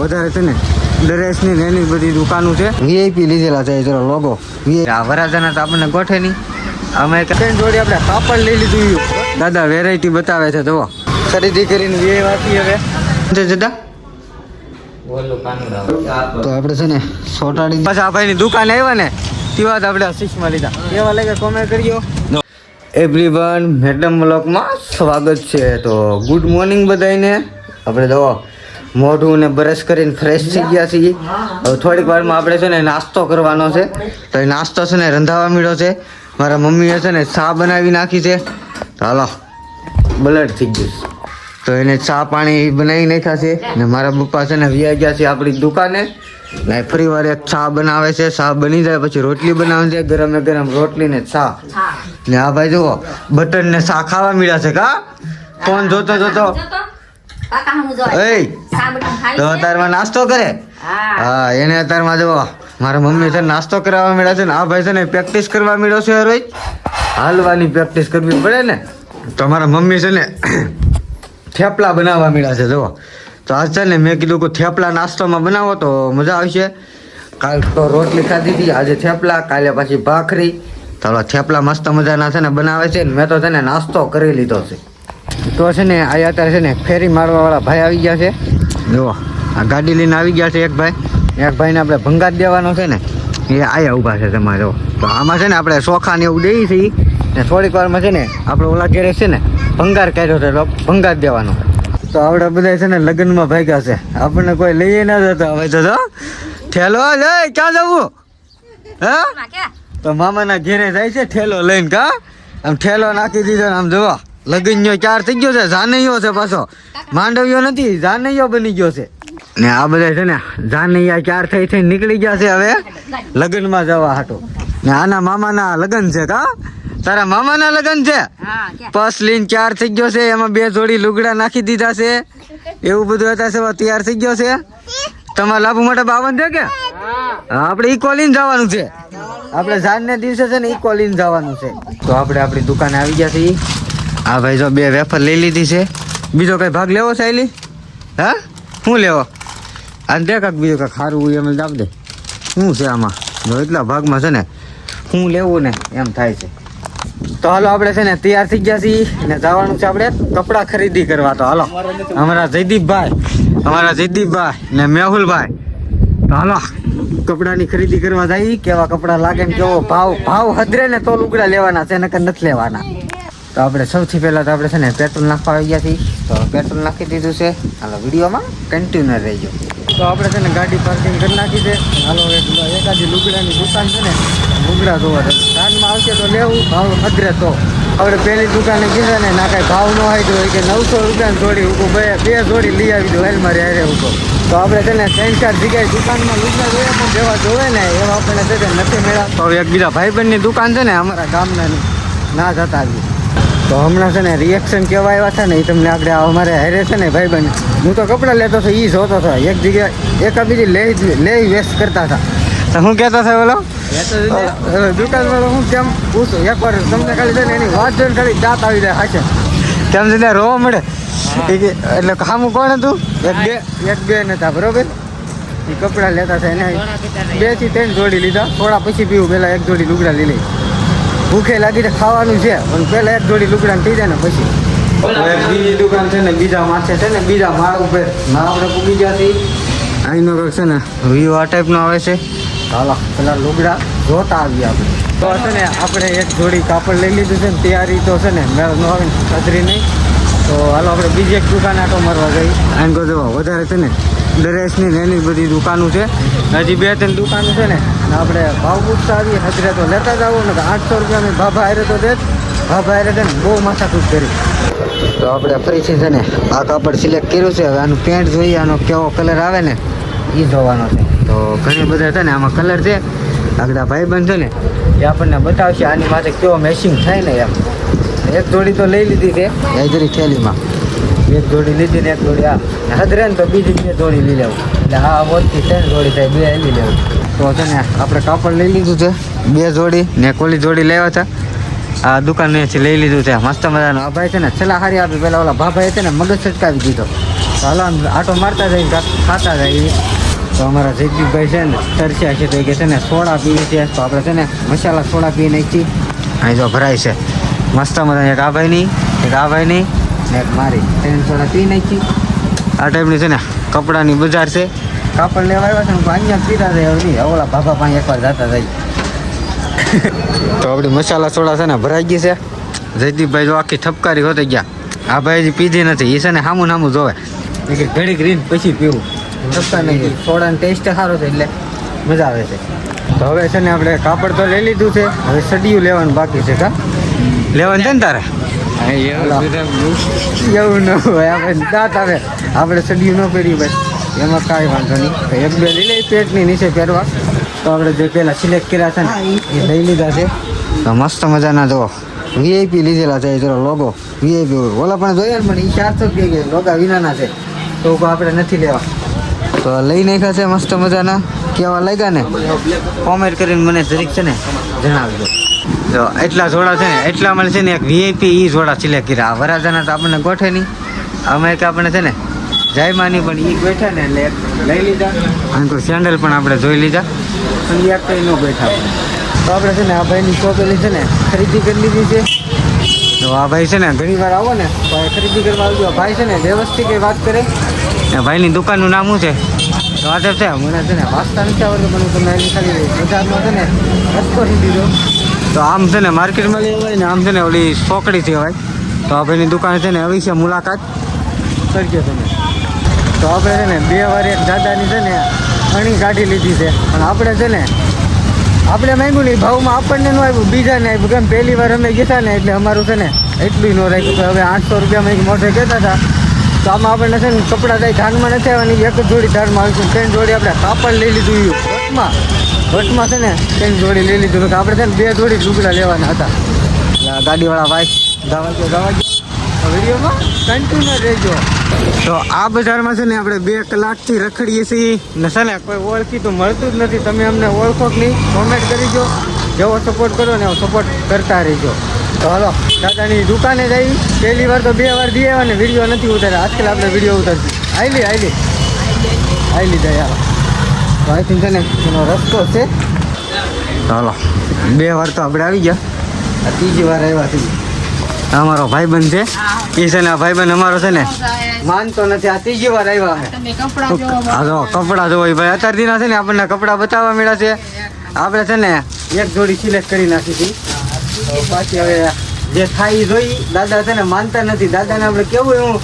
વધારે છે ને ડ્રેસની એની બધી દુકાનો છે. વીઆઈપી લીધેલા છે જરા લોગો આ વરાજાના તો આપણને ગોઠે નહીં. અમે જોડી આપણે પાપડ લઈ લીધું દાદા વેરાયટી બતાવે છે જુઓ. ખરીદી કરીને વીઆઈ વાપી હવે. દાદા તો આપણે છે ને સોટાડી પાછા આ ભાઈની દુકાન આવ્યા ને તે વાત આપણે શીશમાં લીધા. એવા લાગે કોમેન્ટ કર્યો એવરી વન મેડમ બ્લોકમાં સ્વાગત છે. તો ગુડ મોર્નિંગ બધાને આપણે જો મોઢું ને બ્રશ કરીને ફ્રેશ થઈ ગયા છીએ. હવે થોડીક વારમાં આપણે છે ને નાસ્તો કરવાનો છે. તો એ નાસ્તો છે ને રંધાવા મળ્યો છે. મારા મમ્મીએ છે ને ચા બનાવી નાખી છે. હાલો, બ્લડ થઈ ગયું તો એને ચા પાણી બનાવી નાખ્યા છે ને મારા પપ્પા છે ને વ્યાઈ ગયા છે આપણી દુકાને. ને ફરી વાર એક ચા બનાવે છે. ચા બની જાય પછી રોટલી બનાવે છે. ગરમે ગરમ રોટલી ને ચા. ને આ ભાઈ જુઓ, બટર ને ચા ખાવા મળ્યા છે કા? ફોન જોતો જોતો? એય તો અત્યારમાં નાસ્તો કરે. હા. એને અત્યારમાં જુઓ મારા મમ્મી છે નાસ્તો કરાવવા મળ્યા છે ને આ ભાઈ છે ને પ્રેક્ટિસ કરવા મળ્યો છે રોજ હાલવાની પ્રેક્ટિસ કરવી પડે ને તો મારા મમ્મી છે ને થેપલા બનાવવા મળ્યા છે જુઓ. તો આજ છે ને મેં કીધું કે થેપલા નાસ્તામાં બનાવો તો મજા આવશે. કાલ તો રોટલી ખાધી હતી આજે થેપલા કાલે પાછી ભાખરી. તો થેપલા મસ્ત મજાના છે ને બનાવે છે ને મેં તો છે ને નાસ્તો કરી લીધો છે. તો છે ને આ અત્યારે છે ને ફેરી મારવા વાળા ભાઈ આવી ગયા છે. જુઓ આ ગાડી લઈને આવી ગયા છે એક ભાઈ. એક ભાઈને આપણે ભંગાર દેવાનો છે ને એ આયા ઊભા છે તમારે જો તો આમાં છે ને આપણે ચોખા ને એવું દઈએ છીએ. ને થોડીક વારમાં છે ને આપણે ઓલા ઘેરે છે ને ભંગાર કાઢ્યો છે તો ભંગાર દેવાનો. તો આપણે બધા છે ને લગ્નમાં ભાગ્યા છે. આપણને કોઈ લઈએ ના જતા હવે તો ઠેલો લે ક્યાં જવું? હા? તો મામાના ઘેરે જાય છે ઠેલો લઈને કા? આમ ઠેલો નાખી દીધો ને આમ જોવા લગનનો ચાર થઈ ગયો છે જાનૈયો છે પાછો. માંડવ્યો નથી જાનૈયો બની ગયો છે. ને આ બધા છે ને જાનૈયા ચાર થઈ થઈ નીકળી ગયા છે હવે. લગ્નમાં જવા હાટો. ને આના મામાના લગ્ન છે કા? તારા મામાના લગ્ન છે? પસ લઈને ચાર થઈ ગયો છે એમાં બે જોડી લુગડા નાખી દીધા છે. એવું બધું હતા છે તૈયાર થઈ ગયો છે. તમારા લાભ માટે બાવન છે કે? આપણે ઈ જવાનું છે. આપણે જાનને દિવસે છે ને ઈ જવાનું છે. તો આપણે આપણી દુકાને આવી ગયા છીએ. આ ભાઈ જો બે વેફર લઈ લીધી છે. બીજો કઈ ભાગ લેવો સાયલી હા? શું લેવો? આ દે કાંક બીજું કાંક સારું હોય એમ દાબ દે. શું છે આમાં? જો એટલા ભાગમાં છે ને શું લેવું ને એમ થાય છે. તો હાલો, આપણે છે ને તૈયાર થઈ ગયા છીએ ને જવાનું છે આપણે કપડાં ખરીદી કરવા. તો હાલો, અમારા જયદીપભાઈ અમારા જયદીપભાઈ ને મેહુલભાઈ. તો હાલો, કપડાની ખરીદી કરવા જઈએ કેવા કપડાં લાગે ને કેવો ભાવ ભાવ હદરે ને તો લુગડા લેવાના છે, નકર નથી લેવાના. તો આપણે સૌથી પહેલાં તો આપણે છે ને પેટ્રોલ નાખવા આવી તો પેટ્રોલ નાખી દીધું છે. હાલો, વિડીયોમાં કન્ટિન્યુ રહીજો તો આપણે છે ને ગાડી પાર્કિંગ કરી નાખી છે. હાલો એકાદી લુગડાની દુકાન છે ને, લુગડા જોવા છે. સાંજમાં આવશે તો લેવું, ભાવ હદરે તો. આપણે પહેલી દુકાને કીધા ને, ના, કાંઈ ભાવ ન તો હોય કે નવસો રૂપિયાની જોડી હું બે બે જોડી લઈ આવી દો હેલ મારી હારે તો આપણે છે ને ત્રણ, ચાર જગ્યાએ દુકાનમાં લુગડા જોઈએ પણ જેવા જોવે ને, એવા આપણને છે નથી મેળા તો એક બીજા ભાઈબંધની દુકાન છે ને, અમારા ગામના ના જતા આવી. તો હમણાં છે ને રિએક્શન કેવા આવ્યા છે ને એ તમને આપણે અમારે હારે છે ને ભાઈ ભાઈબંધ હું તો કપડાં લેતો હતો એ જોતો હતો એક જગ્યાએ એક બીજી લે લે વેસ્ટ કરતા હતા. તો હું કહેતો હતો બોલો? દુકાનવાળો હું કેમ પૂછું? એકવાર તમને ખાલી છે ને એની વાત જોઈને ખાલી દાંત આવી જાય હાચે. કેમ છે ને રોવા મળે? એટલે ખામું કોણ હતું? એક બે એક બે નતા બરોબર? એ કપડાં લેતા હતા એને બેથી ત્રણ જોડી લીધા. થોડા પછી પીવું પહેલાં એક જોડી લુગડા લઈ લઈ. ભૂખે લાગી તો ખાવાનું છે. પણ પહેલાં એક જોડી લુગડા થઈ જાય ને પછી. એક બીજી દુકાન છે ને બીજા માથે છે ને બીજા માળ ઉપર ના આપણે પૂગી ગયા છીએ અહીંનો કંઈક છે ને વ્યૂ આ ટાઈપનો આવે છે. હાલો પેલા લુગડા જોતા આવીએ આપણે. તો છે ને આપણે એક જોડી કાપડ લઈ લીધું છે ને તૈયારી તો છે ને મેળ ન આવે ને કદરી નહીં. તો હાલો આપણે બીજી એક દુકાન આટો મારવા ગઈ આને જો વધારે છે ને. ડ્રેસની ને એની બધી દુકાનો છે. હજી બે ત્રણ દુકાનો છે ને આપણે ભાવ પૂછતા આવીએ. હજરે તો લેતા જ આવો ને આઠસો રૂપિયા મેં ભાભા હારે તો દે ભાભા હારે છે બહુ માથાકૂટ કરી. તો આપણે ફરીથી છે ને, આ કાપડ સિલેક્ટ કર્યું છે. હવે આનું પેન્ટ જોઈએ, આનો કેવો કલર આવે ને એ જોવાનો છે. તો ઘણી બધા છે ને, આમાં કલર છે. આગળ ભાઈબંધ છે ને, એ આપણને બતાવશે, આની માથે કેવો મેચિંગ થાય ને એમ. એક જોડી તો લઈ લીધી છે, હાજરી થેલીમાં. એક જોડી લીધી ને એક જોડી આ. હદરે ને તો બીજી બે જોડી લઈ લેવું. એટલે હા મોટી ત્રણ જોડી થાય, બે લઈ લેવું. તો છે ને આપણે કાપડ લઈ લીધું છે, બે જોડી ને કોલી જોડી લેવા હતા. આ દુકાનેથી લઈ લીધું છે, મસ્ત મજાનો. આ ભાઈ છે ને છેલ્લા હારી આપી, પેલા ઓલા ભાભાએ છે ને મગજ છટકાવી દીધો. ચાલો આમ આટો મારતા જઈએ ખાતા જઈએ તો અમારા જયદીપભાઈ છે ને તરસ્યા છે, તો કે છે ને સોડા પીએ છે. તો આપણે છે ને મસાલા સોડા પી નાખી અહીં જો ભરાય છે. મસ્ત મજા એક આ ભાઈની, એક આ ભાઈની. એક મારી. ત્રણ સોડા પી નાખી. આ ટાઈપની છે ને કપડાની બજાર છે. કાપડ લેવા આવ્યા છે ને અહીંયા પીતા હવે નહીં. ઓલા બાબા પાસે એકવાર જતા જાય તો આપણી મસાલા સોડા છે ને ભરાઈ ગઈ છે. જયદીપભાઈ જો આખી ઠપકારી હોતી ગયા. આ ભાઈ પીધી નથી. એ છે ને સામું સામું જોવે. ઘડીક ઘડી પછી પીવું. ઠપકા નહીં. સોડાનો ટેસ્ટ સારો છે એટલે મજા આવે છે. તો હવે છે ને આપણે કાપડ તો લઈ લીધું છે. હવે સડિયું લેવાનું બાકી છે કા? લેવાનું છે ને તારે? એવું ન હોય. આપણે દાંત આવે. આપણે સડિયું ન પહેર્યું ભાઈ. એમાં કાંઈ વાંધો નહીં. એક બે લઈ લઈ પેટની નીચે પહેરવા. તો આપણે જે પહેલાં સિલેક્ટ કર્યા છે ને, એ લઈ લીધા છે. તો મસ્ત મજાના જો વીઆઈપી લીધેલા છે જરા લોગો વીઆઈપી ઓલા. પણ જોયા ને પણ એ ચારસો કે લોગા વિનાના છે. તો આપણે નથી લેવા. તો લઈ નાખ્યા છે મસ્ત મજાના. કેવા લાગ્યા ને કોમેન્ટ કરીને મને જરીક છે ને જણાવજો. જો, એટલા જોડા છે ને, એટલા મને છે ને એક વીઆઈપી એ જોડા સિલેક્ટ કર્યા. વરાજાના તો આપણને ગોઠે નહીં. અમે એક આપણે છે ને, જાયમાની પણ એ બેઠા ને એટલે લઈ લીધા. અને કોઈ સેન્ડલ પણ આપણે જોઈ લીધા. પણ યાદ કંઈ ન બેઠા તો આપણે છે ને આ ભાઈની ચોપેલી છે ને ખરીદી કરી લીધી છે. તો આ ભાઈ છે ને ઘણી વાર આવો ને ખરીદી કરવા આવજો. ભાઈ છે ને વ્યવસ્થિત વાત કરે. ભાઈની દુકાનનું નામ શું છે? આ છે. મને છે ને વાંચતા નથી આવડતું, પણ તમે ખાલી બજારમાં છે ને રસ્તો દીધો. તો આમ છે ને માર્કેટમાં લેવાય ને આમ છે ને ઓલી ચોકડી કહેવાય. તો આપણેની દુકાન છે ને અવશ્ય મુલાકાત. કરજો તમે. તો આપણે છે ને બે વાર એક દાદાની છે ને અણી કાઢી લીધી છે. પણ આપણે છે ને, આપણે માંગ્યું નહીં. ભાવમાં આપણને ન આવ્યું બીજાને આવ્યું કેમ પહેલી વાર અમે ગયા ને, એટલે અમારું છે ને એટલું ન રાખ્યું. હવે આઠસો રૂપિયામાં એક મોઢે કહેતા હતા. તો આમાં નથી ને કપડાં કઈ ધ્યાનમાં નથી આવવાની, એક જ જોડી ધ્યાનમાં આવીશું ત્રણ જોડી આપણે કાપડ લઈ લીધું ઈ વટમાં વટમાં છે ને ત્રણ જોડી લઈ લીધું કે આપણે છે ને બે જોડી લુગડા લેવાના હતા. ગાડીવાળા ભાઈ ગાવા ગયો ગાવા ગયો. વિડીયોમાં કન્ટિન્યુ રહેજો. તો આ બજારમાં છે ને આપણે બે કલાકથી રખડીએ છીએ. ને છે કોઈ ઓળખી તો મળતું જ નથી. તમે અમને ઓળખો કે નહીં કોમેન્ટ કરીજો જેવો સપોર્ટ કરો ને એવો સપોર્ટ કરતા રહેજો. તો હાલો દાદાની દુકાને જઈ. પહેલી વાર તો બે વાર દઈએ અને વીડિયો નથી ઉતાર્યા. આજકાલ આપણે વીડિયો ઉતારશું. આઈલી આઈલી આઈલી જાય હાલો. તો આઈ થિંક છે ને એનો રસ્તો છે. ચાલો બે વાર તો આપણે આવી ગયા. આ ત્રીજી વાર આવ્યા છીએ. અમારો ભાઈબંધ છે. એ છે ને આ ભાઈબંધ અમારો છે ને માનતો નથી. આ ત્રીજી વાર આવ્યા અમે. કપડા જોવો ભાઈ અત્યાર દિના છે ને આપણને કપડાં બતાવવા મળ્યા છે. આપણે છે ને એક જોડી સિલેક્ટ કરી નાખી હતી પાછી હવે જે થાય જોઈ. દાદા છે ને માનતા નથી. દાદાને આપણે કેવું એવું?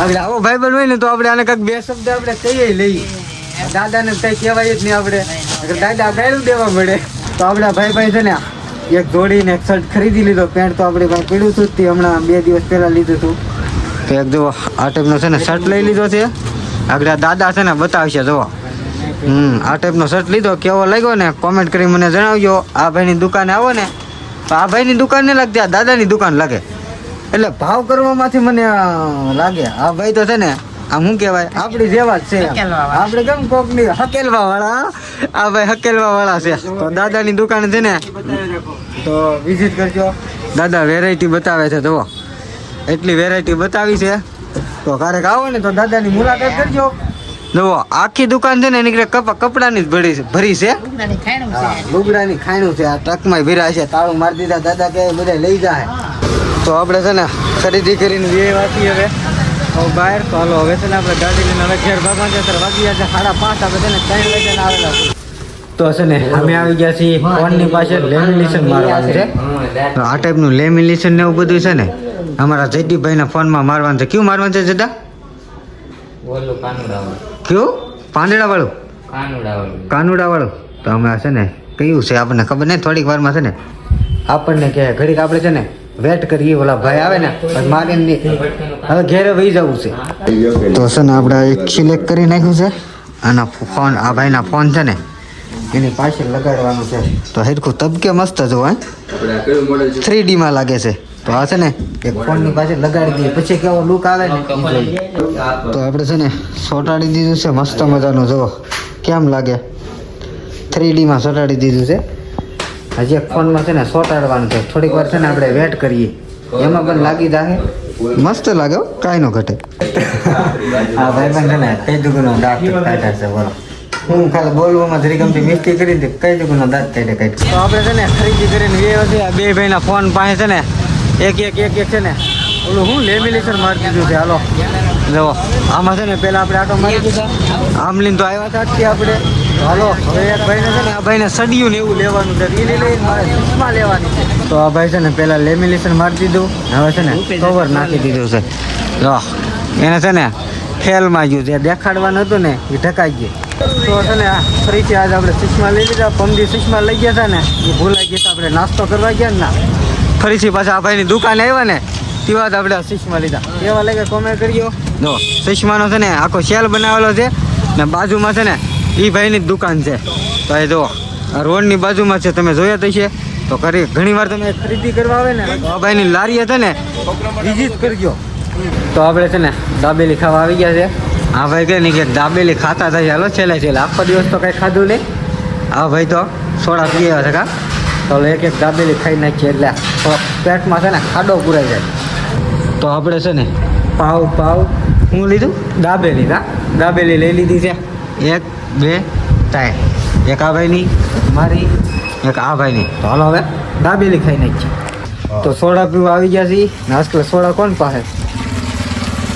આપણે આવો ભાઈબંધ હોય ને તો આપણે આને કંઈક બે શબ્દ આપણે કહીએ લઈએ દાદાને કઈ કહેવાય જ નહીં આપણે. દાદા ગાયલું દેવા મળે તો આપણા ભાઈ ભાઈ છે ને એક જોડી ને એક શર્ટ ખરીદી લીધો. પેન્ટ તો આપણે પાસે પીડ્યું હતું તે હમણાં બે દિવસ પહેલા લીધું હતું. તો એક જો આ ટાઈપનો છે ને શર્ટ લઈ લીધો છે. આગળ દાદા છે ને બતાવશે જુઓ. હમ આ ટાઈપનો શર્ટ લીધો. કેવો લાગ્યો ને? કોમેન્ટ કરી મને જણાવજો. આ ભાઈની દુકાને આવો ને. આ ભાઈની દુકાન નહીં લાગતી આ દાદાની દુકાન લાગે. એટલે ભાવ કરવામાંથી મને લાગે. આ ભાઈ તો છે ને આમ શું કહેવાય આપણી જેવા જ છે. આપણે કેમ કોકની હકેલવા વાળા આ ભાઈ હકેલવા વાળા છે. તો દાદાની દુકાન છે ને તો વિઝિટ કરજો. દાદા વેરાયટી બતાવે છે જુઓ. એટલી વેરાયટી બતાવી છે. તો ક્યારેક આવો ને તો દાદાની મુલાકાત કરજો. જુઓ આખી દુકાન છે ને એની કપ કપડાની જ ભરી છે ભરી છે. લુગડાની ખાયણું છે. ખાણું છે. આ ટ્રકમાં ભીરા છે. તાળું મારી દીધા. દાદા કે બધા લઈ જાય તો આપણે છે ને ખરીદી કરીને બે વાગી હવે. હવે બહાર તો હાલો હવે છે ને આપણે ગાડી લઈને હવે ઘેર ભાગવા છે ત્યારે વાગી ગયા છે સાડા પાંચ. આપણે છે ને ત્રણ વાગ્યાના આવેલા તો હશે ને અમે આવી ગયા છીએ ફોનની પાસે લેમિનેશન મારવાનું છે. તો આ ટાઈપનું લેમિનેશન ને એવું બધું છે ને અમારા જયદીપભાઈના ફોનમાં મારવાનું છે. કયું મારવાનું છે જદા કયું? પાંદડા વાળું કાનુડાવાળું. કાનુડા વાળું તો અમે છે ને કયું છે આપણને ખબર નહીં થોડીક વારમાં છે ને આપણને કે ઘડીક આપણે છે ને વેટ કરીએ ઓલા ભાઈ આવે ને મારીને હવે ઘેરે વહી જવું છે. તો છે ને આપણે એક સિલેક્ટ કરી નાખ્યું છે. આના ફોન આ ભાઈના ફોન છે ને એની પાછળ લગાડવાનું છે. તો હેરખું તબકે મસ્ત જો હે. થ્રી ડીમાં લાગે છે. તો આ છે ને એક ફોનની પાછળ લગાડી દઈએ. પછી કેવો લુક આવે ને તો આપણે છે ને સોટાડી દીધું છે મસ્ત મજાનું. જુઓ કેમ લાગે? થ્રી ડીમાં સોટાડી દીધું છે. હજી એક ફોનમાં છે ને સોટાડવાનું છે. થોડીક વાર છે ને આપણે વેટ કરીએ. એમાં પણ લાગી જાય મસ્ત લાગે હો, કાંઈ નો ઘટે. આ ભાઈ પણ છે ને કઈ દુગુનો દાંત કાઢા છે બોલો. હું ખાલી બોલવામાં જરી ગમતી મિસ્ટી કરી દે કઈ દુગુનો દાંત કાઢે કાઢે. તો આપણે છે ને ખરીદી કરીને બે વર્ષે આ બે ભાઈના ફોન પાસે છે ને એક એક એક એક છે ને. ઓલું હું લેમિનેશન મારી દીધું છે. હાલો. જો આમાં છે ને પેલા આપણે આટો મારી દીધા. આમ લઈને તો આવ્યા હતા કે આપણે. હાલો. હવે એક ભાઈને છે ને આ ભાઈને સડિયું ને એવું લેવાનું છે. એ લઈ મારે ચશ્મા લેવાની તો આ ભાઈ છે ને પેલા લેમિનેશન મારી દીધું. હવે છે ને કવર નાખી દીધું છે. જો એને છે ને ફેલમાં ગયું જે દેખાડવાનું હતું ને એ ઢકાઈ ગયું. તો છે ને આ ફરીથી આજે આપણે ચશ્મા લઈ લીધા. પમદી ચશ્મા લઈ ગયા હતા ને એ ભૂલાઈ ગયા આપણે નાસ્તો કરવા ગયા ને ના. ફરીથી પાછા આ ભાઈની દુકાને આવ્યા ને તે વાત આપણે ચશ્મા લીધા. એવા લાગે કોમેન્ટ કર્યો જો. ચશ્માનો છે ને આખો શેલ બનાવેલો છે ને બાજુમાં છે ને એ ભાઈની દુકાન છે. તો એ જો રોડની બાજુમાં છે તમે જોયા તો છે તો કરી ઘણી વાર તમે ખરીદી કરવા આવે ને તો આ ભાઈની લારી હતી ને વિઝિટ કરજો. તો આપણે છે ને દાબેલી ખાવા આવી ગયા છે. આ ભાઈ કહે ને કે દાબેલી ખાતા થાય હાલો છેલ્લે છેલ્લે. આખો દિવસ તો કંઈ ખાધું નહીં. આ ભાઈ તો સોડા પી આવ્યા છે કા? તો એક એક દાબેલી ખાઈ નાખીએ એટલે. પેટમાં છે ને ખાડો પુરાઈ જાય તો આપણે છે ને પાવ પાવ. હું લીધું? દાબેલી હા? દાબેલી લઈ લીધી છે. એક બે ત્રણ. એક આ ભાઈની મારી. એક આ ભાઈની. તો હાલો હવે દાબેલી ખાઈ નાખી તો સોડા પીવા આવી ગયા છીએ. નાસ્તો સોડા કોણ પાસે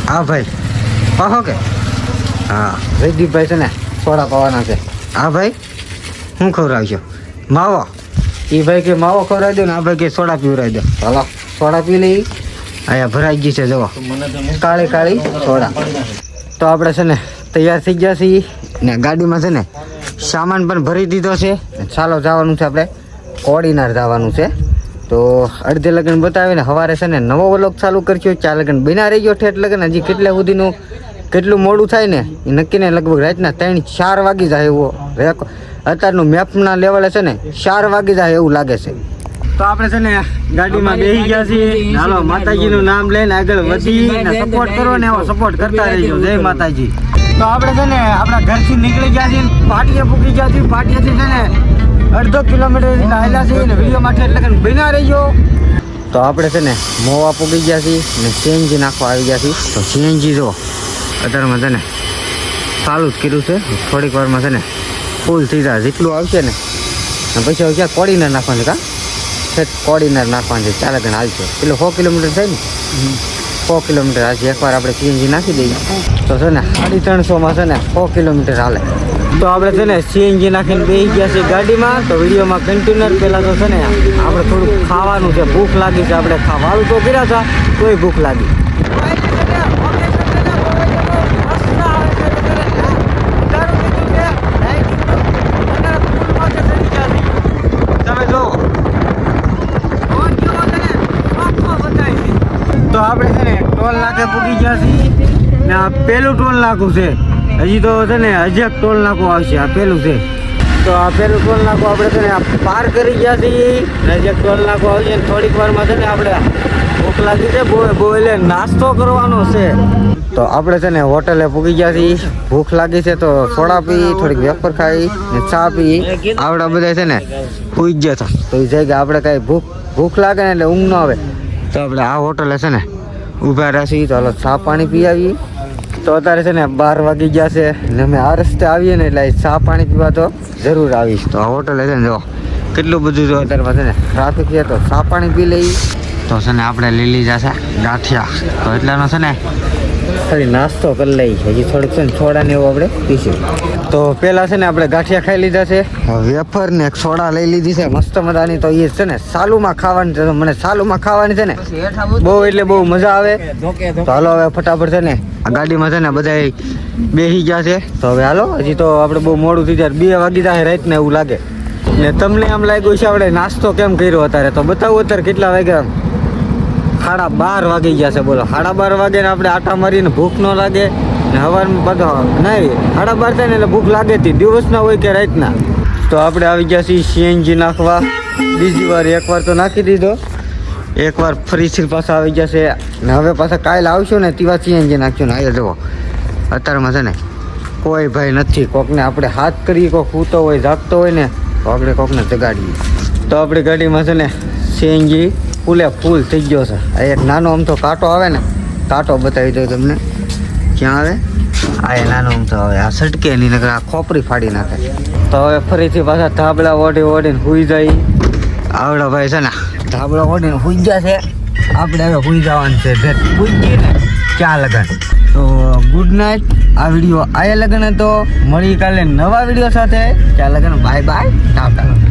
હા ભાઈ. પાહો કે? હા. જયદીપભાઈ છે ને સોડા પાવાના છે. હા ભાઈ? હું ખવડાવજો? માવો. એ ભાઈ કે માવો ખવડાવી દો ને આ ભાઈ કે સોડા પીવડાવી દો. હાલો. સોડા પી લઈ. અહીંયા ભરાઈ ગઈ છે જુઓ. કાળી કાળી સોડા. તો આપણે છે ને તૈયાર થઈ ગયા છીએ. ને ગાડીમાં છે ને સામાન પણ ભરી દીધો છે. ચાલો જવાનું છે આપણે કોડીનાર જવાનું છે. તો અડધે લગ્ન બતાવીને સવારે છે ને નવો વ્લોગ ચાલુ કરજો. ચાર લગ્ન બિના રહી ગયો ઠેઠ લગ્ન. હજી કેટલા સુધીનું કેટલું મોડું થાય ને એ નક્કીને લગભગ રાતના ત્રણ ચાર વાગી જાય એવો. અત્યારનું મેપના લેવલે છે ને ચાર વાગી જાય એવું લાગે છે. તો આપણે છે ને ગાડીમાં બેસી ગયા છીએ. હાલો માતાજીનું નામ લઈને આગળ વધી ને સપોર્ટ કરો ને એવો સપોર્ટ કરતા રહીજો. જય માતાજી. તો આપણે છે ને આપણા ઘરથી નીકળી ગયા છીએ પાટીએ પૂકી ગયા છીએ પાટીએથી છે ને અડધો કિલોમીટર આવેલા છીએ ને વીડિયો માટે એટલે કે બિના રહીજો તો આપણે છે ને મોવા પૂગી ગયા છીએ ને સીએનજી નાખવા આવી ગયા છીએ. તો સીએનજી જો અત્યારમાં છે ને ચાલુ જ કર્યું છે. થોડીક વારમાં છે ને ફૂલ થઈ જાય જેટલું આવશે ને. પછી હવે ક્યાં કોડીનર નાખવાનું છે કા? છેક કોડીનર નાખવાનું છે ચાલે ગણ હાલશે. એટલે સો કિલોમીટર થાય ને? સો કિલોમીટર હાલશે. એકવાર આપણે સીએનજી નાખી દઈએ. તો છે ને સાડી ત્રણસોમાં છે ને સો કિલોમીટર હાલે. તો આપણે છે ને સીએનજી નાખીને બેસી ગયા છીએ ગાડીમાં. તો વિડીયોમાં કન્ટિન્યુઅર પહેલાં તો છે ને આપણે થોડુંક ખાવાનું છે. ભૂખ લાગી છે આપણે ખાવાનું તો કર્યા હતા તોય ભૂખ લાગી. આપણે છે ને ટોલ નાકે પૂગી ગયા છીએ ને આ પેલું ટોલ નાકું છે. હજી તો છે ને હજી એક ટોલ નાકું આવશે, આ પેલું છે. તો આ પેલું ટોલ નાકું આપણે છે ને પાર કરી ગયા છીએ ને હજી ટોલ નાકું આવશે ને થોડીક વારમાં છે ને આપણે ભૂખ લાગી છે, બહુ એટલે નાસ્તો કરવાનો છે. તો આપણે છે ને હોટલે પૂગી ગયા છીએ. ભૂખ લાગી છે તો સોડા પી, થોડીક વેફર ખાઈ ને ચા પી. આપણા બધા છે ને સુઈ ગયા હતા. તો એ જગ્યા આપણે કાંઈ ભૂખ ભૂખ લાગે ને એટલે ઊંઘ ન આવે. તો આપણે આ હોટલે છે ને, ઊભા રહેશે તો હાલો ચા પાણી પી આવીએ તો અત્યારે છે ને બાર વાગી ગયા છે ને અમે આ રસ્તે આવીએ ને એટલે ચા પાણી પીવા તો જરૂર આવીશ. તો આ હોટલ છે ને જો, કેટલું બધું જો અત્યારમાં છે ને ટ્રાફિક છે તો ચા પાણી પી લઈ તો છે ને આપણે લીલી જશે ગાંઠિયા. તો એટલાનો છે ને ખાલી નાસ્તો કરી લઈ હજી થોડુંક છે ને સોડા ને એવું આપણે પીશું. તો પેલા છે ને આપણે ગાંઠિયા ખાઈ લીધા છે. વેફર ને સોડા લઈ લીધી છે. મસ્ત મજાની તો એ છે ને સાલુમાં ખાવાની છે. મને સાલુમાં ખાવાની છે ને બહુ એટલે બહુ મજા આવે. તો હાલો હવે ફટાફટ છે ને આ ગાડીમાં છે ને બધા બેસી ગયા છે. તો હવે હાલો હજી તો આપણે બહુ મોડું થઈ જાય. બે વાગી જાય રાઈત ને એવું લાગે. ને તમને આમ લાગ્યું છે આપણે નાસ્તો કેમ કર્યો અત્યારે? તો બતાવું અત્યારે કેટલા વાગ્યા? સાડા બાર વાગી ગયા છે, બોલો. સાડા બાર વાગે ને આપણે આટા મારીને ભૂખ ન લાગે ને હવારમાં બધો નહીં, સાડા બાર થાય ને એટલે ભૂખ લાગે હતી. દિવસના હોય કે રાતના. તો આપણે આવી ગયા છીએ સીએનજી નાખવા. બીજી વાર એકવાર તો નાખી દીધો. એકવાર ફરીથી પાછા આવી ગયા છે. ને હવે પાછા કાલે આવશો ને તેવા સીએનજી નાખશું ને. અહીંયા જુઓ. અત્યારમાં છે ને કોઈ ભાઈ નથી. કોકને આપણે હાથ કરીએ, કોક સૂતો હોય જાગતો હોય ને, તો આપણે કોકને જગાડીએ. તો આપણી ગાડીમાં છે ને સીએનજી ફૂલે ફૂલ થઈ ગયો છે. આ એક નાનો આમ તો કાંટો આવે ને, કાંટો બતાવી દઉં તમને. ક્યાં આવે? આ એ નાનો આમ તો આવે. આ સટકે એની નગર આ ખોપરી ફાડી નાખે. તો હવે ફરીથી પાછા ધાબળા ઓઢી ઓઢીને હુઈ જાય. આવડો ભાઈ છે ને, ધાબળા ઓઢીને હુઈ ગયા છે. આપણે હવે હુઈ જવાનું છે જે હુઈ ગઈ ને ક્યાં લગન? તો ગુડ નાઇટ આ વીડિયો આયા લગન હતો. મળી કાલે નવા વીડિયો સાથે. ક્યાં લગન. Bye bye Tata.